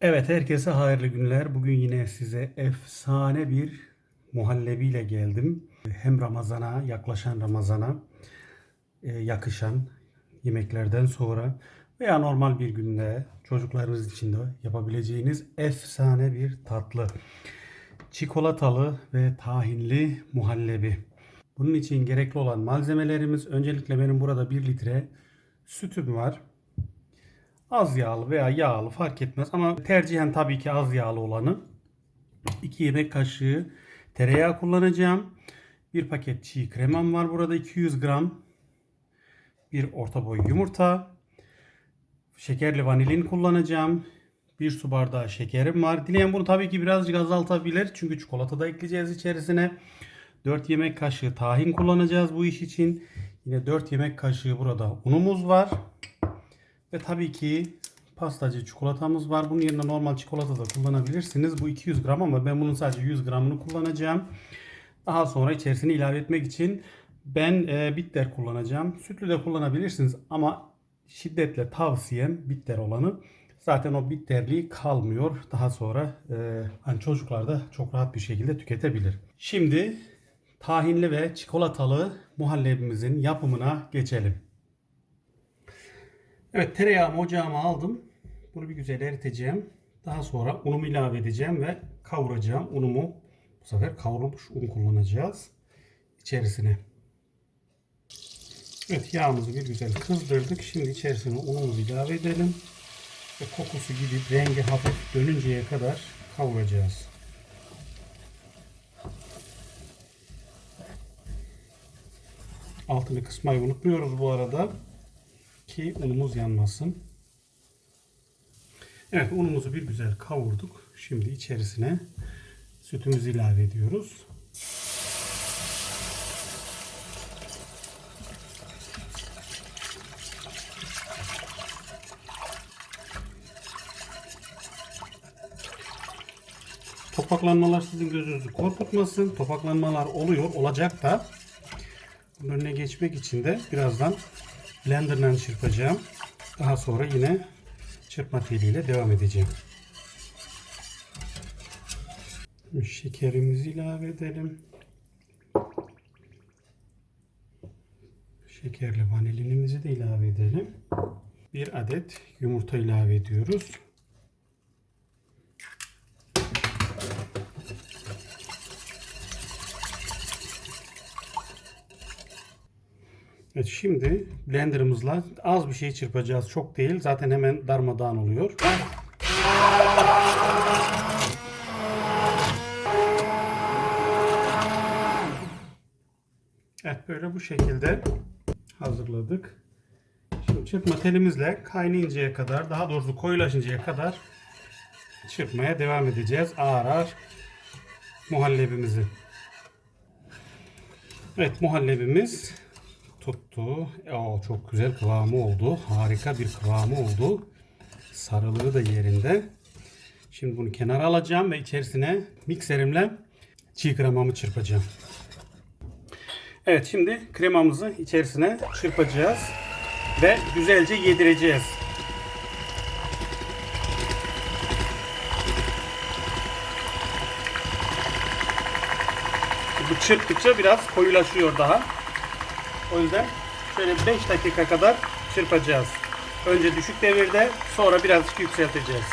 Evet herkese hayırlı günler. Bugün yine size efsane bir muhallebiyle geldim. Hem Ramazan'a, yaklaşan Ramazan'a e, yakışan yemeklerden sonra veya normal bir günde çocuklarınız için de yapabileceğiniz efsane bir tatlı. Çikolatalı ve tahinli muhallebi. Bunun için gerekli olan malzemelerimiz öncelikle benim burada 1 litre sütüm var. Az yağlı veya yağlı fark etmez ama tercihen tabii ki az yağlı olanı. 2 yemek kaşığı tereyağı kullanacağım. Bir paket çiğ kremam var burada 200 gram. Bir orta boy yumurta. Şekerli vanilin kullanacağım. Bir su bardağı şekerim var. Dileyen bunu tabii ki birazcık azaltabilir. Çünkü çikolata da ekleyeceğiz içerisine. 4 yemek kaşığı tahin kullanacağız bu iş için. Yine 4 yemek kaşığı burada unumuz var. Ve tabii ki pastacı çikolatamız var. Bunun yerine normal çikolata da kullanabilirsiniz. Bu 200 gram ama ben bunun sadece 100 gramını kullanacağım. Daha sonra içerisine ilave etmek için ben e, bitter kullanacağım. Sütlü de kullanabilirsiniz ama şiddetle tavsiyem bitter olanı. Zaten o bitterliği kalmıyor. Daha sonra e, hani çocuklar da çok rahat bir şekilde tüketebilir. Şimdi tahinli ve çikolatalı muhallebimizin yapımına geçelim. Evet tereyağımı ocağıma aldım. Bunu bir güzel eriteceğim. Daha sonra unumu ilave edeceğim ve kavuracağım. Unumu bu sefer kavrulmuş un kullanacağız içerisine. Evet yağımızı bir güzel kızdırdık. Şimdi içerisine unumuzu ilave edelim. Ve kokusu gidip rengi hafif dönünceye kadar kavuracağız. Altını kısmayı unutmuyoruz bu arada ki unumuz yanmasın. Evet unumuzu bir güzel kavurduk. Şimdi içerisine sütümüzü ilave ediyoruz. Topaklanmalar sizin gözünüzü korkutmasın. Topaklanmalar oluyor, olacak da. Bunun önüne geçmek için de birazdan blenderla çırpacağım. Daha sonra yine çırpma teliyle devam edeceğim. Şekerimizi ilave edelim. Şekerli vanilinimizi de ilave edelim. Bir adet yumurta ilave ediyoruz. Şimdi blenderımızla az bir şey çırpacağız. Çok değil. Zaten hemen darmadağın oluyor. Evet böyle bu şekilde hazırladık. Şimdi çırpma telimizle kaynayıncaya kadar daha doğrusu koyulaşıncaya kadar çırpmaya devam edeceğiz. Ağır ağır muhallebimizi. Evet muhallebimiz tuttu. O çok güzel kıvamı oldu. Harika bir kıvamı oldu. Sarılığı da yerinde. Şimdi bunu kenara alacağım ve içerisine mikserimle çiğ kremamı çırpacağım. Evet şimdi kremamızı içerisine çırpacağız ve güzelce yedireceğiz. Bu çırptıkça biraz koyulaşıyor daha. O yüzden şöyle 5 dakika kadar çırpacağız. Önce düşük devirde sonra birazcık yükselteceğiz.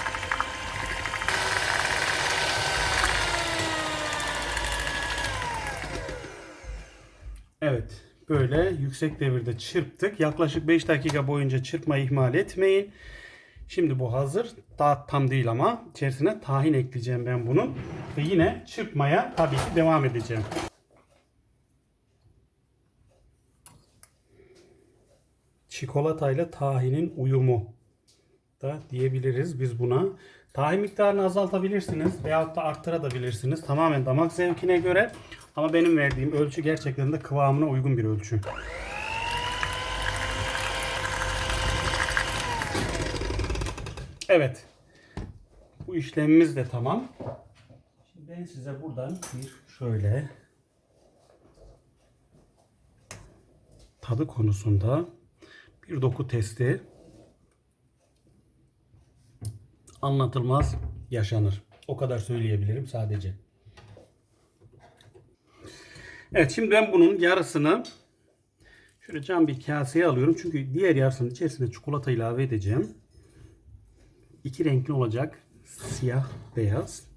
Evet böyle yüksek devirde çırptık. Yaklaşık 5 dakika boyunca çırpmayı ihmal etmeyin. Şimdi bu hazır. Daha tam değil ama içerisine tahin ekleyeceğim ben bunun. Ve yine çırpmaya tabii ki devam edeceğim. Çikolatayla tahinin uyumu da diyebiliriz biz buna. Tahin miktarını azaltabilirsiniz veyahut da arttırabilirsiniz. Tamamen damak zevkine göre. Ama benim verdiğim ölçü gerçekten de kıvamına uygun bir ölçü. Evet. Bu işlemimiz de tamam. Şimdi ben size buradan bir şöyle tadı konusunda bir doku testi anlatılmaz yaşanır. O kadar söyleyebilirim sadece. Evet şimdi ben bunun yarısını şöyle cam bir kaseye alıyorum. Çünkü diğer yarısının içerisine çikolata ilave edeceğim. İki renkli olacak. Siyah, beyaz.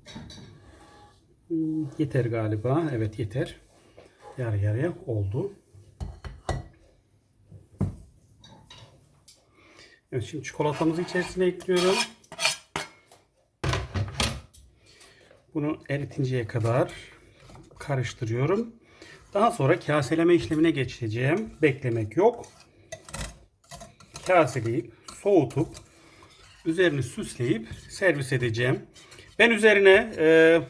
Hmm, yeter galiba. Evet yeter. Yarı yarıya oldu. Evet şimdi çikolatamızı içerisine ekliyorum. Bunu eritinceye kadar karıştırıyorum. Daha sonra kaseleme işlemine geçeceğim. Beklemek yok. Kaseleyip soğutup üzerini süsleyip servis edeceğim. Ben üzerine e,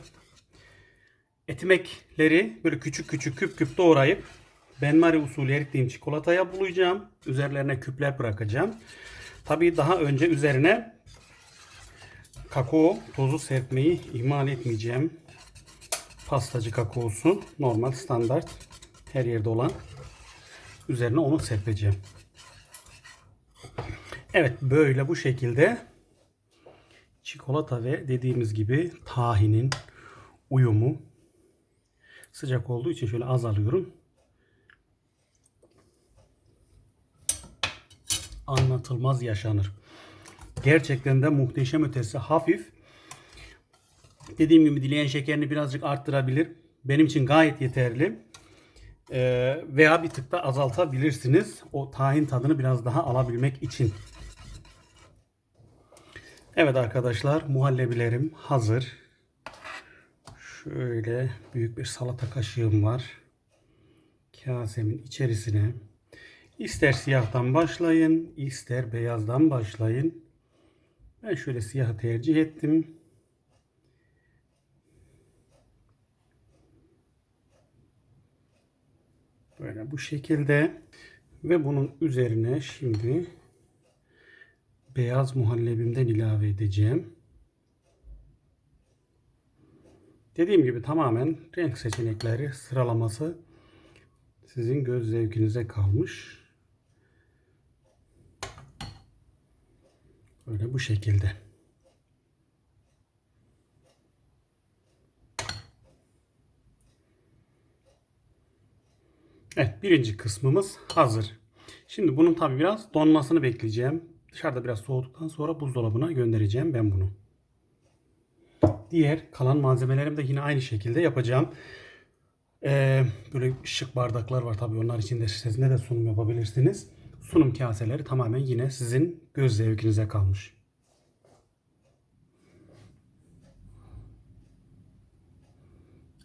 etimekleri böyle küçük küçük küp küp doğrayıp benmari usulü erittiğim çikolataya bulayacağım. Üzerlerine küpler bırakacağım. Tabii daha önce üzerine kakao tozu serpmeyi ihmal etmeyeceğim. Pastacı kakaosu normal standart her yerde olan üzerine onu serpeceğim. Evet böyle bu şekilde çikolata ve dediğimiz gibi tahinin uyumu sıcak olduğu için şöyle az alıyorum. Anlatılmaz yaşanır. Gerçekten de muhteşem ötesi hafif. Dediğim gibi dileyen şekerini birazcık arttırabilir. Benim için gayet yeterli. Ee, veya bir tık da azaltabilirsiniz. O tahin tadını biraz daha alabilmek için. Evet arkadaşlar muhallebilerim hazır. Şöyle büyük bir salata kaşığım var. Kasemin içerisine ister siyahtan başlayın, ister beyazdan başlayın. Ben şöyle siyahı tercih ettim. Böyle bu şekilde ve bunun üzerine şimdi beyaz muhallebimden ilave edeceğim. Dediğim gibi tamamen renk seçenekleri sıralaması sizin göz zevkinize kalmış. Böyle bu şekilde. Evet birinci kısmımız hazır. Şimdi bunun tabi biraz donmasını bekleyeceğim. Dışarıda biraz soğuduktan sonra buzdolabına göndereceğim ben bunu. Diğer kalan malzemelerim de yine aynı şekilde yapacağım. Ee, böyle şık bardaklar var tabi onlar için de size de sunum yapabilirsiniz. Sunum kaseleri tamamen yine sizin göz zevkinize kalmış.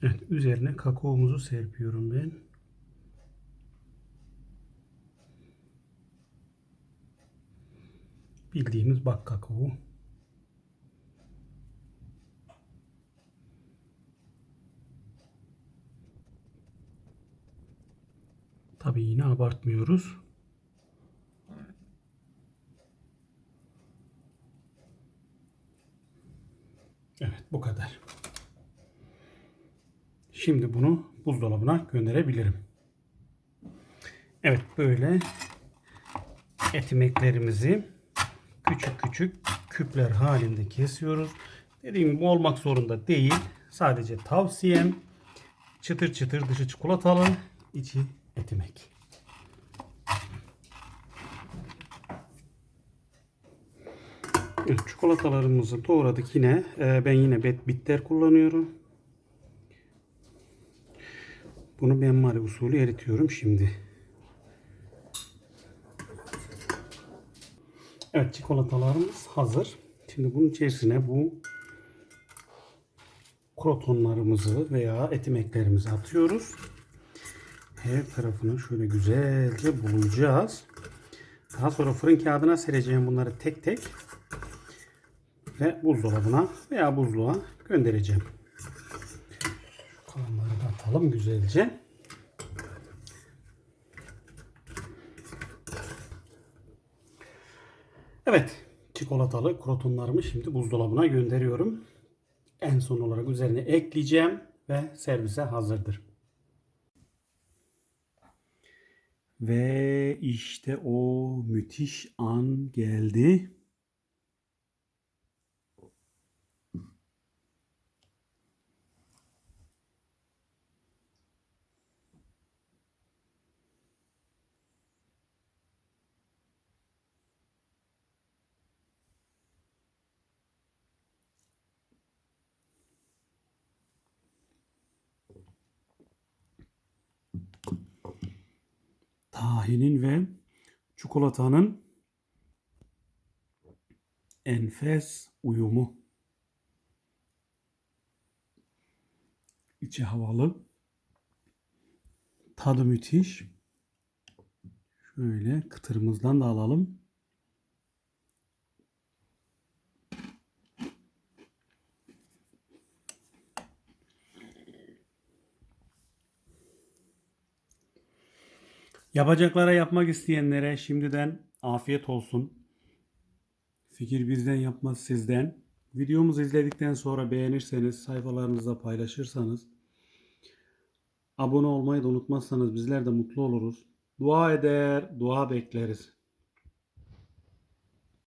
Evet üzerine kakaomuzu serpiyorum ben. Bildiğimiz bak kakao. Tabi yine abartmıyoruz. Evet bu kadar. Şimdi bunu buzdolabına gönderebilirim. Evet böyle etimeklerimizi küçük küçük küpler halinde kesiyoruz. Dediğim gibi olmak zorunda değil. Sadece tavsiyem çıtır çıtır dışı çikolatalı, içi etimek. Evet, çikolatalarımızı doğradık yine. Ee, ben yine bitter kullanıyorum. Bunu benmari usulü eritiyorum şimdi. Evet çikolatalarımız hazır. Şimdi bunun içerisine bu krotonlarımızı veya etimeklerimizi atıyoruz. Her tarafını şöyle güzelce bulacağız. Daha sonra fırın kağıdına sereceğim bunları tek tek. Ve buzdolabına veya buzluğa göndereceğim. Şu kalanları da atalım güzelce. Evet, çikolatalı krotonlarımı şimdi buzdolabına gönderiyorum. En son olarak üzerine ekleyeceğim ve servise hazırdır. Ve işte o müthiş an geldi. Tahinin ve çikolatanın enfes uyumu. İçi havalı. Tadı müthiş. Şöyle kıtırımızdan da alalım. Yapacaklara yapmak isteyenlere şimdiden afiyet olsun. Fikir bizden yapmaz sizden. Videomuzu izledikten sonra beğenirseniz, sayfalarınızda paylaşırsanız, abone olmayı da unutmazsanız bizler de mutlu oluruz. Dua eder, dua bekleriz.